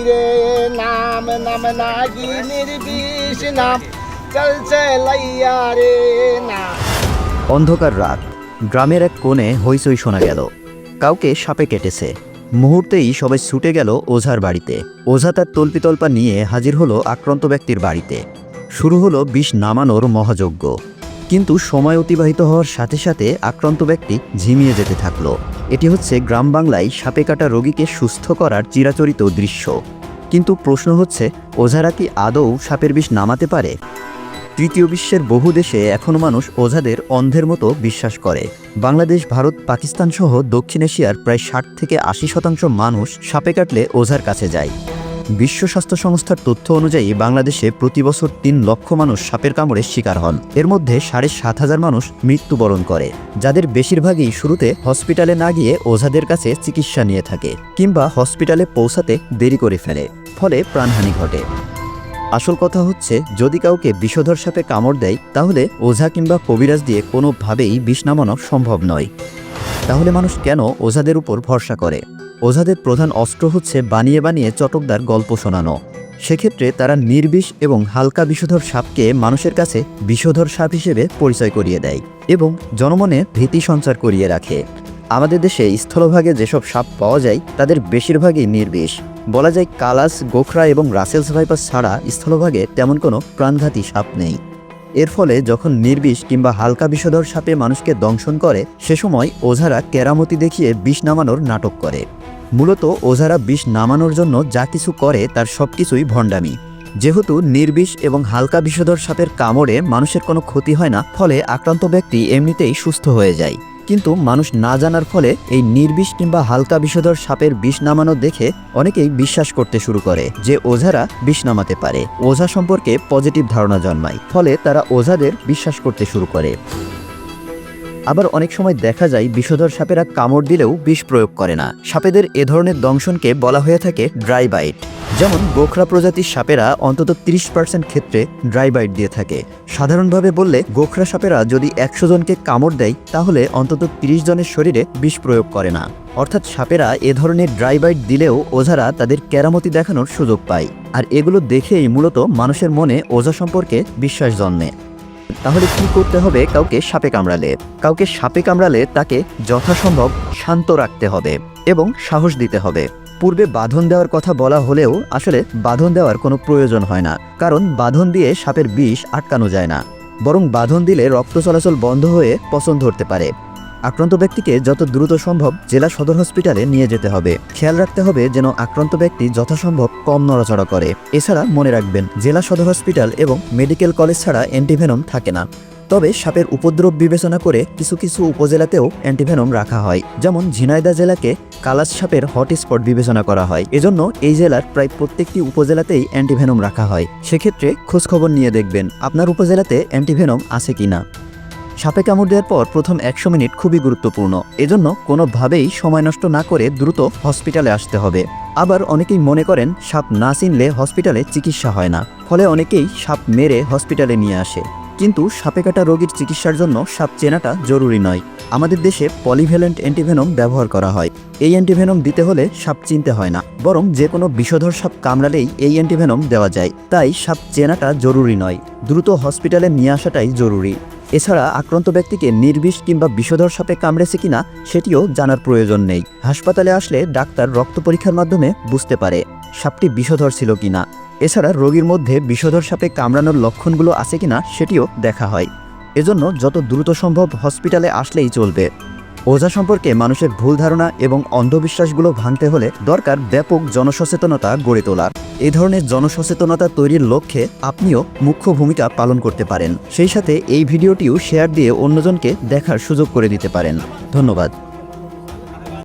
রে নাম নাম নাগি নির্বিষ নাম, চলছে লাইয়া রে নাম। অন্ধকার রাত, গ্রামের এক কোণে হইচই শোনা গেল। কাউকে সাপে কেটেছে। মুহূর্তেই সবাই ছুটে গেল ওঝার বাড়িতে। ওঝা তার তল্পিতল্পা নিয়ে হাজির হলো আক্রান্ত ব্যক্তির বাড়িতে। শুরু হলো বিষ নামানোর মহাযজ্ঞ। কিন্তু সময় অতিবাহিত হওয়ার সাথে সাথে আক্রান্ত ব্যক্তি ঝিমিয়ে যেতে থাকল। এটি হচ্ছে গ্রাম বাংলায় সাপে কাটা রোগীকে সুস্থ করার চিরাচরিত দৃশ্য। কিন্তু প্রশ্ন হচ্ছে, ওঝারা কি আদৌ সাপের বিষ নামাতে পারে? তৃতীয় বিশ্বের বহু দেশে এখনও মানুষ ওঝাদের অন্ধের মতো বিশ্বাস করে। বাংলাদেশ, ভারত পাকিস্তান সহ দক্ষিণ এশিয়ার প্রায় ষাট থেকে আশি শতাংশ মানুষ সাপে কাটলে ওঝার কাছে যায়। বিশ্ব স্বাস্থ্য সংস্থার তথ্য অনুযায়ী বাংলাদেশে প্রতি বছর তিন লক্ষ মানুষ সাপের কামড়ে শিকার হন। এর মধ্যে সাড়ে সাত হাজার মানুষ মৃত্যুবরণ করে, যাদের বেশিরভাগই শুরুতে হসপিটালে না গিয়ে ওঝাদের কাছে চিকিৎসা নিয়ে থাকে কিংবা হসপিটালে পৌঁছাতে দেরি করে ফেলে, ফলে প্রাণহানি ঘটে। আসল কথা হচ্ছে, যদি কাউকে বিষধর সাপে কামড় দেয়, তাহলে ওঝা কিংবা কবিরাজ দিয়ে কোনোভাবেই বিষ নামানো সম্ভব নয়। তাহলে মানুষ কেন ওঝাদের উপর ভরসা করে? ওঝাদের প্রধান অস্ত্র হচ্ছে বানিয়ে বানিয়ে চটকদার গল্প শোনানো। সেক্ষেত্রে তারা নির্বিষ এবং হালকা বিষধর সাপকে মানুষের কাছে বিষধর সাপ হিসেবে পরিচয় করিয়ে দেয় এবং জনমনে ভীতি সঞ্চার করিয়ে রাখে। আমাদের দেশে স্থলভাগে যেসব সাপ পাওয়া যায়, তাদের বেশিরভাগই নির্বিষ। বলা যায় কালাস, গোখরা এবং রাসেলস ভাইপাস ছাড়া স্থলভাগে তেমন কোনো প্রাণঘাতী সাপ নেই। এর ফলে যখন নির্বিষ কিংবা হালকা বিষধর সাপে মানুষকে দংশন করে, সে সময় ওঝারা কেরামতি দেখিয়ে বিষ নামানোর নাটক করে। মূলত ওঝারা বিষ নামানোর জন্য যা কিছু করে তার সবকিছুই ভণ্ডামি। যেহেতু নির্বিষ এবং হালকা বিষধর সাপের কামড়ে মানুষের কোনো ক্ষতি হয় না, ফলে আক্রান্ত ব্যক্তি এমনিতেই সুস্থ হয়ে যায়। কিন্তু মানুষ না জানার ফলে এই নির্বিষ কিংবা হালকা বিষধর সাপের বিষ নামানো দেখে অনেকেই বিশ্বাস করতে শুরু করে যে ওঝারা বিষ নামাতে পারে। ওঝা সম্পর্কে পজিটিভ ধারণা জন্মায়, ফলে তারা ওঝাদের বিশ্বাস করতে শুরু করে। আবার অনেক সময় দেখা যায় বিষধর সাপেরা কামড় দিলেও বিষ প্রয়োগ করে না। সাপেদের এ ধরনের দংশনকে বলা হয়ে থাকে ড্রাই বাইট। যেমন গোখরা প্রজাতির সাপেরা অন্তত তিরিশ পার্সেন্ট ক্ষেত্রে ড্রাই বাইট দিয়ে থাকে। সাধারণভাবে বললে গোখরা সাপেরা যদি একশো জনকে কামড় দেয়, তাহলে অন্তত তিরিশ জনের শরীরে বিষ প্রয়োগ করে না। অর্থাৎ সাপেরা এ ধরনের ড্রাই বাইট দিলেও ওঝারা তাদের কেরামতি দেখানোর সুযোগ পায়। আর এগুলো দেখেই মূলত মানুষের মনে ওঝা সম্পর্কে বিশ্বাস জন্মে। তাহলে কি করতে হবে? কাউকে সাপে কামড়ালে। কাউকে সাপে কামড়ালে তাকে যথাসম্ভব শান্ত রাখতে হবে এবং সাহস দিতে হবে। পূর্বে বাঁধন দেওয়ার কথা বলা হলেও আসলে বাঁধন দেওয়ার কোনো প্রয়োজন হয় না। কারণ বাঁধন দিয়ে সাপের বিষ আটকানো যায় না। বরং বাঁধন দিলে রক্ত চলাচল বন্ধ হয়ে পছন্দ ধরতে পারে। আক্রান্ত ব্যক্তিকে যত দ্রুত সম্ভব জেলা সদর হসপিটালে নিয়ে যেতে হবে। খেয়াল রাখতে হবে যেন আক্রান্ত ব্যক্তি যথাসম্ভব কম নড়াচড়া করে। এছাড়া মনে রাখবেন, জেলা সদর হসপিটাল এবং মেডিকেল কলেজ ছাড়া অ্যান্টিভেনম থাকে না। তবে সাপের উপদ্রব বিবেচনা করে কিছু কিছু উপজেলাতেও অ্যান্টিভেনম রাখা হয়। যেমন ঝিনাইদা জেলাকে কালাস সাপের হটস্পট বিবেচনা করা হয়। এজন্য এই জেলার প্রায় প্রত্যেকটি উপজেলাতেই অ্যান্টিভেনম রাখা হয়। সেক্ষেত্রে খোঁজখবর নিয়ে দেখবেন, আপনার উপজেলাতে অ্যান্টিভেনম আছে কিনা। সাপে কামড় দেওয়ার পর প্রথম একশো মিনিট খুবই গুরুত্বপূর্ণ। এজন্য কোনোভাবেই সময় নষ্ট না করে দ্রুত হসপিটালে আসতে হবে। আবার অনেকেই মনে করেন, সাপ না চিনলে হসপিটালে চিকিৎসা হয় না। ফলে অনেকেই সাপ মেরে হসপিটালে নিয়ে আসে। কিন্তু সাপে কাটা রোগীর চিকিৎসার জন্য সাপ চেনাটা জরুরি নয়। আমাদের দেশে পলিভ্যালেন্ট অ্যান্টিভেনম ব্যবহার করা হয়। এই অ্যান্টিভেনম দিতে হলে সাপ চিনতে হয় না। বরং যে কোনো বিষধর সাপ কামড়ালেই এই অ্যান্টিভেনম দেওয়া যায়। তাই সাপ চেনাটা জরুরি নয়। দ্রুত হসপিটালে নিয়ে আসাটাই জরুরি। এছাড়া আক্রান্ত ব্যক্তিকে নির্বিষ কিংবা বিষধর সাপে কামড়েছে কিনা সেটিও জানার প্রয়োজন নেই। হাসপাতালে আসলে ডাক্তার রক্ত পরীক্ষার মাধ্যমে বুঝতে পারে সাপটি বিষধর ছিল কিনা। এছাড়া রোগীর মধ্যে বিষধর সাপে কামড়ানোর লক্ষণগুলো আছে কিনা সেটিও দেখা হয়। এজন্য যত দ্রুত সম্ভব হসপিটালে আসলেই চলবে। ওঝা সম্পর্কে মানুষের ভুল ধারণা এবং অন্ধবিশ্বাসগুলো ভাঙতে হলে দরকার ব্যাপক জনসচেতনতা গড়ে তোলার। এই ধরনের জনসচেতনতা তৈরির লক্ষ্যে আপনিও মুখ্য ভূমিকা পালন করতে পারেন। সেই সাথে এই ভিডিওটিও শেয়ার দিয়ে অন্যজনকে দেখার সুযোগ করে দিতে পারেন। ধন্যবাদ।